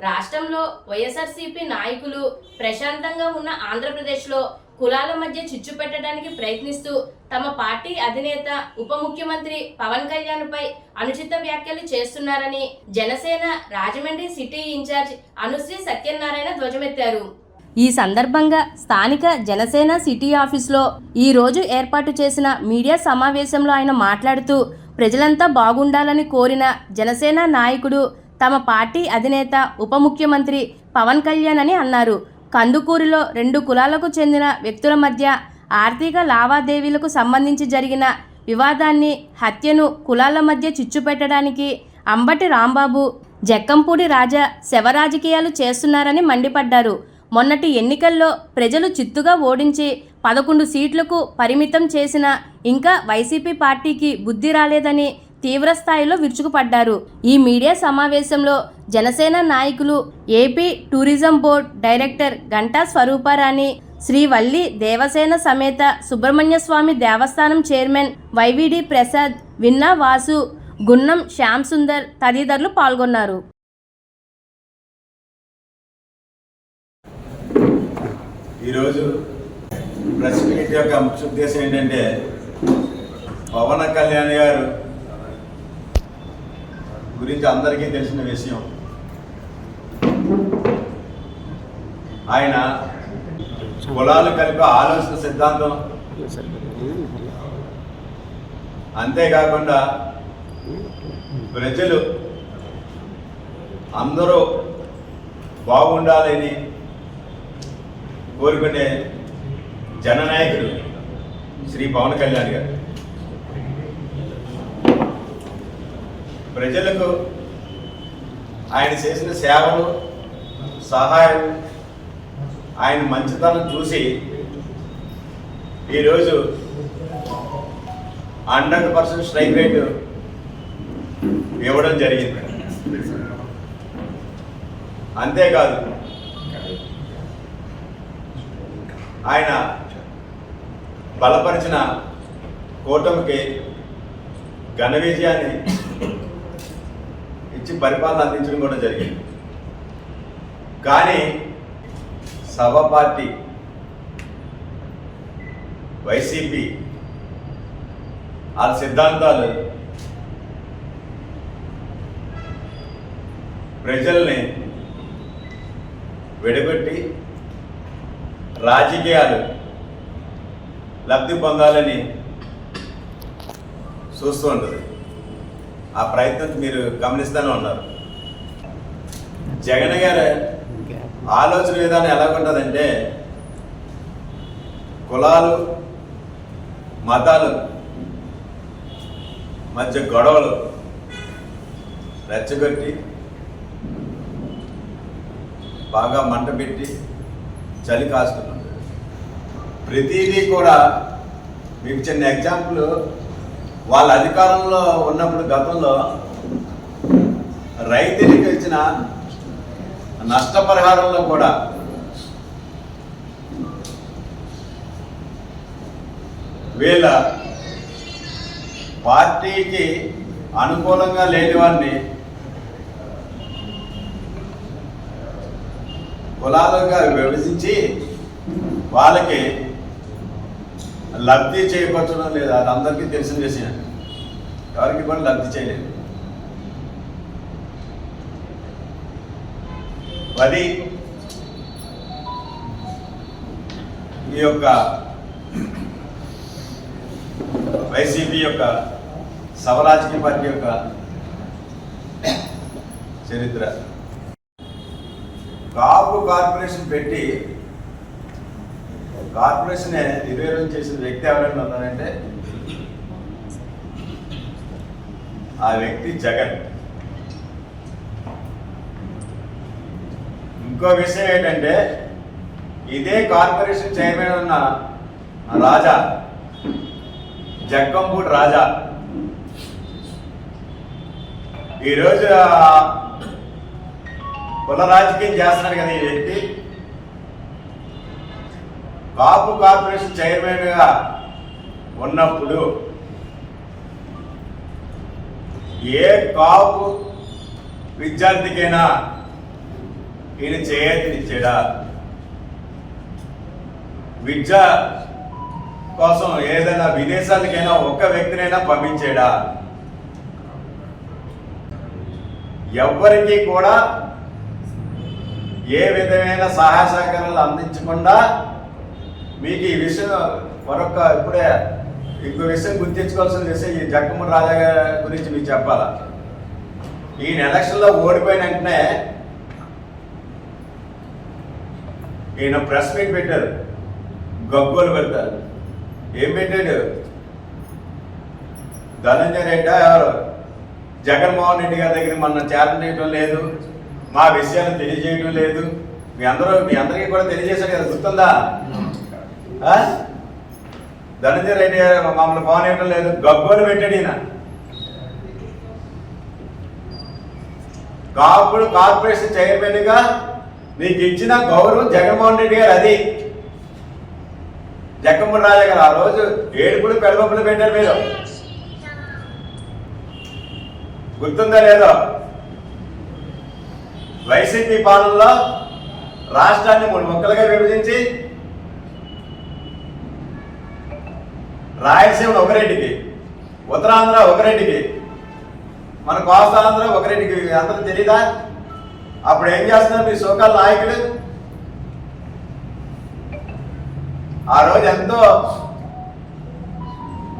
రాష్ట్రంలో వైఎస్ఆర్సీపీ నాయకులు ప్రశాంతంగా ఉన్న ఆంధ్రప్రదేశ్లో కులాల మధ్య చిచ్చు పెట్టడానికి ప్రయత్నిస్తూ తమ పార్టీ అధినేత ఉప ముఖ్యమంత్రి పవన్ కళ్యాణ్పై అనుచిత వ్యాఖ్యలు చేస్తున్నారని జనసేన రాజమండ్రి సిటీ ఇన్ఛార్జ్ అనుశ్రీ సత్యనారాయణ ధ్వజమెత్తారు. ఈ సందర్భంగా స్థానిక జనసేన సిటీ ఆఫీస్లో ఈ రోజు ఏర్పాటు చేసిన మీడియా సమావేశంలో ఆయన మాట్లాడుతూ ప్రజలంతా బాగుండాలని కోరిన జనసేన నాయకుడు తమ పార్టీ అధినేత ఉప ముఖ్యమంత్రి పవన్ కళ్యాణ్ అని అన్నారు. కందుకూరిలో రెండు కులాలకు చెందిన వ్యక్తుల మధ్య ఆర్థిక లావాదేవీలకు సంబంధించి జరిగిన వివాదాన్ని హత్యను కులాల మధ్య చిచ్చు పెట్టడానికి అంబటి రాంబాబు జక్కంపూడి రాజా శవరాజకీయాలు చేస్తున్నారని మండిపడ్డారు. మొన్నటి ఎన్నికల్లో ప్రజలు చిత్తుగా ఓడించి పదకొండు సీట్లకు పరిమితం చేసిన ఇంకా వైసీపీ పార్టీకి బుద్ధి రాలేదని తీవ్రస్థాయిలో విరుచుకుపడ్డారు. ఈ మీడియా సమావేశంలో జనసేన నాయకులు AP tourism board director Ganta Swarooparani Srivalli Devasena సమేత సుబ్రహ్మణ్య స్వామి దేవస్థానం చైర్మన్ వైవిడి ప్రసాద్ విన్నా వాసు గున్నం శ్యామ్ సుందర్ తదితరులు పాల్గొన్నారు. ఈరోజు ప్రెస్ మీట్ యొక్క ముఖ్య ఉద్దేశం ఏంటంటే పవన్ కళ్యాణ్ గారు గురించి అందరికీ తెలిసిన విషయం. ఆయన కులాలు కలిపి ఆలోచన సిద్ధాంతం. అంతేకాకుండా ప్రజలు అందరూ బాగుండాలని కోరుకునే జననాయకుడు శ్రీ పవన్ కళ్యాణ్ గారు. ప్రజలకు ఆయన చేసిన సేవలు సహాయం ఆయన మంచితనం చూసి ఈరోజు హండ్రెడ్ పర్సెంట్ స్ట్రైక్ రేటు ఇవ్వడం జరిగింది. అంతేకాదు ఆయన బలపరిచిన కూటమికి ఘన విజయాన్ని ఇచ్చి పరిపాలన అందించడం కూడా జరిగింది. కానీ సభ పార్టీ వైసీపీ వాళ్ళ సిద్ధాంతాలు ప్రజల్ని విడగొట్టి రాజకీయాలు లబ్ధి పొందాలని చూస్తూ ఉంటుంది. ఆ ప్రయత్నం మీరు గమనిస్తూనే ఉన్నారు. జగన్ గారి ఆలోచన విధానం ఎలా ఉంటుందంటే కులాలు మతాలు మధ్య గొడవలు రెచ్చగొట్టి బాగా మంట పెట్టి చలి కాస్తున్నాం ప్రతిదీ కూడా మీకు చిన్న ఎగ్జాంపుల్ వాళ్ళ అధికారంలో ఉన్నప్పుడు గతంలో రైతులకు ఇచ్చిన నష్టపరిహారంలో కూడా వీళ్ళ పార్టీకి అనుకూలంగా లేని వారిని కులాలుగా విభజించి వాళ్ళకి లబ్ధి చేకూర్చడం లేదు అది అందరికీ తెలిసిన విషయం. ఎవరికి కూడా లబ్ధి చేయలేదు. అది ఈ యొక్క వైసీపీ యొక్క సవరాజకీయ పార్టీ యొక్క చరిత్ర. కాపు కార్పొరేషన్ పెట్టి కార్పొరేషన్ నిర్వీర్యం చేసిన వ్యక్తి ఎవరైనా ఉన్నారంటే ఆ వ్యక్తి జగన్. ఇంకో విషయం ఏంటంటే ఇదే కార్పొరేషన్ చైర్మన్ ఉన్న రాజా జగ్గంపూడి రాజా. ఈరోజు కుల రాజకీయం చేస్తున్నాడు కదా ఈ వ్యక్తి. కాపు కార్పొరేషన్ చైర్మన్గా ఉన్నప్పుడు ఏ కాపు విద్యార్థికైనా ఈయన చేయతినిచ్చాడా విద్య కోసం ఏదైనా విదేశాలకైనా ఒక్క వ్యక్తినైనా పంపించాడా? ఎవ్వరికి కూడా ఏ విధమైన సహాయ సహకారాలు అందించకుండా మీకు ఈ విషయం మరొక ఇప్పుడే ఇంకో విషయం గుర్తించుకోవాల్సిన విషయం ఈ జగన్మోహన్ రాజా గురించి మీకు చెప్పాలా? ఈయన ఎలక్షన్లో ఓడిపోయిన వెంటనే ఈయన ప్రెస్ మీట్ పెట్టారు. గగ్గోలు పెడతారు. ఏం పెట్టాడు? ధనంజయ రెడ్డి ఎవరు? జగన్మోహన్ రెడ్డి గారి దగ్గర మన చేరనేయటం లేదు. మా విషయాన్ని తెలియజేయటం లేదు. మీ అందరూ మీ అందరికీ కూడా తెలియజేశారు కదా గుర్తుందా? ధనంజయ రెడ్డి గారు మమ్మల్ని ఫోన్ ఇవ్వడం లేదు. గబ్బోలు పెట్టాడు ఈయన. కాపుడు కార్పొరేషన్ చైర్మన్గా నీకు ఇచ్చిన గౌరవం జగన్మోహన్ రెడ్డి గారు అది. జగన్మోహన్ రాజా గారు ఆ రోజు ఏడుపులు పెడబప్పులు పెట్టారు మీరు. గుర్తుందా లేదో? వైసీపీ పాలనలో రాష్ట్రాన్ని మూడు ముక్కలుగా విభజించి రాయలసీమ ఒక రెడ్డికి ఉత్తరాంధ్ర ఒక రెడ్డికి మన కోస్తాంధ్ర ఒక రెడ్డికి అందరూ తెలీదా? అప్పుడు ఏం చేస్తున్నారు మీ సోకాల నాయకులు? ఆ రోజు ఎంతో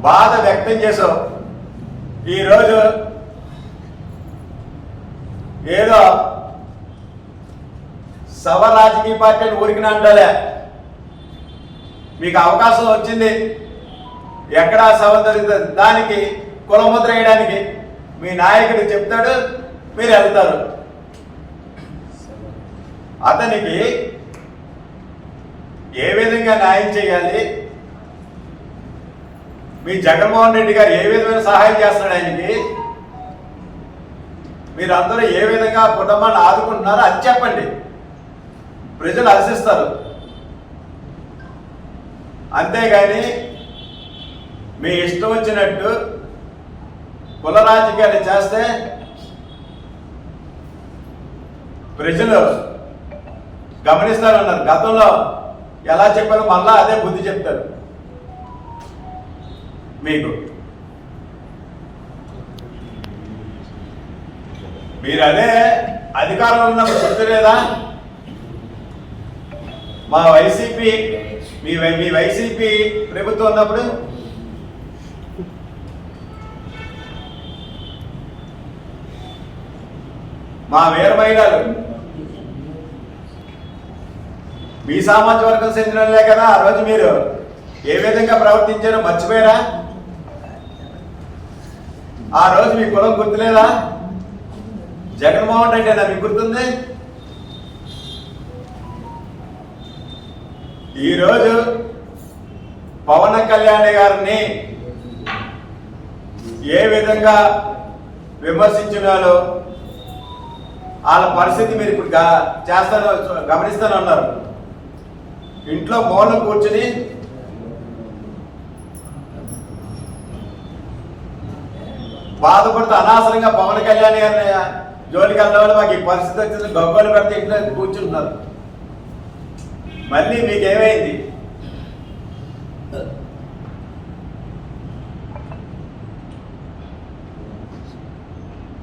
బాధ వ్యక్తం చేసావు ఈరోజు ఏదో సవ రాజకీయ పార్టీ అని ఊరికిన అంటాలే. మీకు అవకాశం వచ్చింది. ఎక్కడ సభ దానికి కులముద్ర వేయడానికి మీ నాయకుడు చెప్తాడు మీరు వెళ్తారు. అతనికి ఏ విధంగా న్యాయం చేయాలి? మీ జగన్మోహన్ రెడ్డి గారు ఏ విధమైన సహాయం చేస్తున్నాడు ఆయనకి? మీరు అందరూ ఏ విధంగా కుటుంబాన్ని ఆదుకుంటున్నారో అది చెప్పండి. ప్రజలు హర్షిస్తారు అంతేగాని మీ ఇష్టం వచ్చినట్టు కుల రాజకీయాలు చేస్తే ప్రజలు గమనిస్తారన్నారు. గతంలో ఎలా చెప్పారో మళ్ళా అదే బుద్ధి చెప్తారు. మీకు మీరు అదే అధికారంలో ఉన్నప్పుడు గుర్తులేదా మా వైసీపీ మీ మీ వైసీపీ ప్రభుత్వం ఉన్నప్పుడు మా వేరు మహిళలు. మీ సామాజిక వర్గం చెందినలే కదా ఆ రోజు మీరు. ఏ విధంగా ప్రవర్తించారో మర్చిపోయారా? ఆ రోజు మీ కులం గుర్తులేదా? జగన్మోహన్ రెడ్డి అన్న మీకు గుర్తుంది? ఈరోజు పవన్ కళ్యాణ్ గారిని ఏ విధంగా విమర్శించినారో వాళ్ళ పరిస్థితి మీరు ఇప్పుడు చేస్తాను గమనిస్తాను అన్నారు. ఇంట్లో మౌనం కూర్చుని బాధపడుతూ అనవసరంగా పవన్ కళ్యాణ్ గారిని జోలికి వెళ్ళడం మాకు ఈ పరిస్థితి వచ్చింది. గొప్పలు పెడితే ఇంట్లో కూర్చుంటున్నారు. మళ్ళీ మీకు ఏమైంది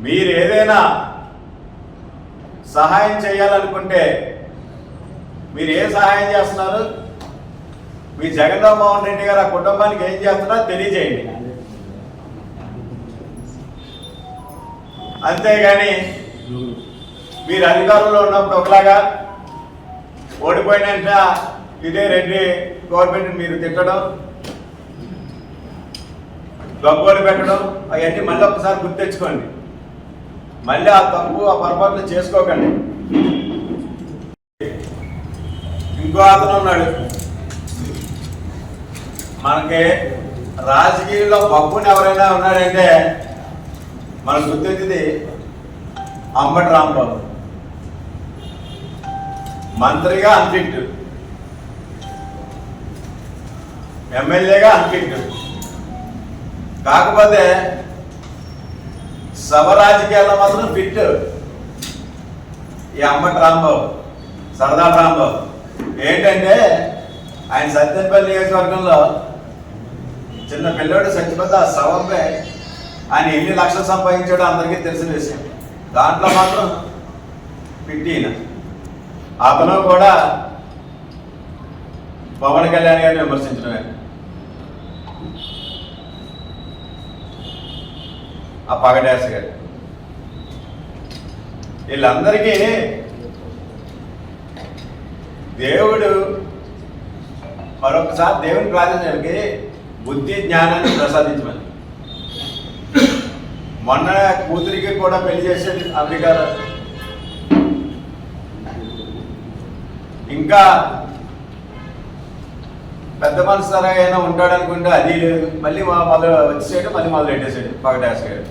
మీరు ఏదైనా సహాయం చేయాలనుకుంటే మీరు ఏం సహాయం చేస్తున్నారు? మీ జగన్మోహన్ రెడ్డి గారు ఆ కుటుంబానికి ఏం చేస్తున్నారో తెలియజేయండి. అంతేగాని మీరు అధికారంలో ఉన్నప్పుడు ఒకలాగా ఓడిపోయిన ఇదే రెడ్డి గవర్నమెంట్ మీరు తిట్టడం గబ్బోలు పెట్టడం అవన్నీ మళ్ళీ ఒకసారి గుర్తెచ్చుకోండి మళ్ళీ ఆ తప్పు ఆ పొరపాట్లు చేసుకోకండి. ఇంకో అతను ఉన్నాడు. మనకి రాజకీయంలో బబ్బుని ఎవరైనా ఉన్నాడంటే మనకు గుర్తొచ్చింది అంబటి రాంబాబు. మంత్రిగా అన్ఫిట్ ఎమ్మెల్యేగా అన్ఫిట్ కాకపోతే సభ రాజకీయాల్లో మాత్రం ఫిట్. ఈ అంబటి రాంబాబు సరదా రాంబాబు. ఏంటంటే ఆయన సత్యనపల్లి నియోజకవర్గంలో చిన్న పిల్లోడు చచ్చిపోతే ఆ శవంపై ఆయన ఎన్ని లక్షలు సంపాదించాడో అందరికీ తెలిసిన విషయం. దాంట్లో మాత్రం పిట్టిన అతను కూడా పవన్ కళ్యాణ్ గారిని విమర్శించడమే. ఆ పగడాస్ గారు. వీళ్ళందరికీ దేవుడు మరొకసారి దేవుని ప్రార్థనకి బుద్ధి జ్ఞానాన్ని ప్రసాదించమని. మొన్న కూతురికి కూడా పెళ్ళి చేసేది అమెరికాలో ఇంకా పెద్ద మనసు అయినా ఉంటాడనుకుంటే అది లేదు. మళ్ళీ మా మొదలు వచ్చేసాడు మళ్ళీ మొదలు పెట్టేసాడు పగటాస్ గారు.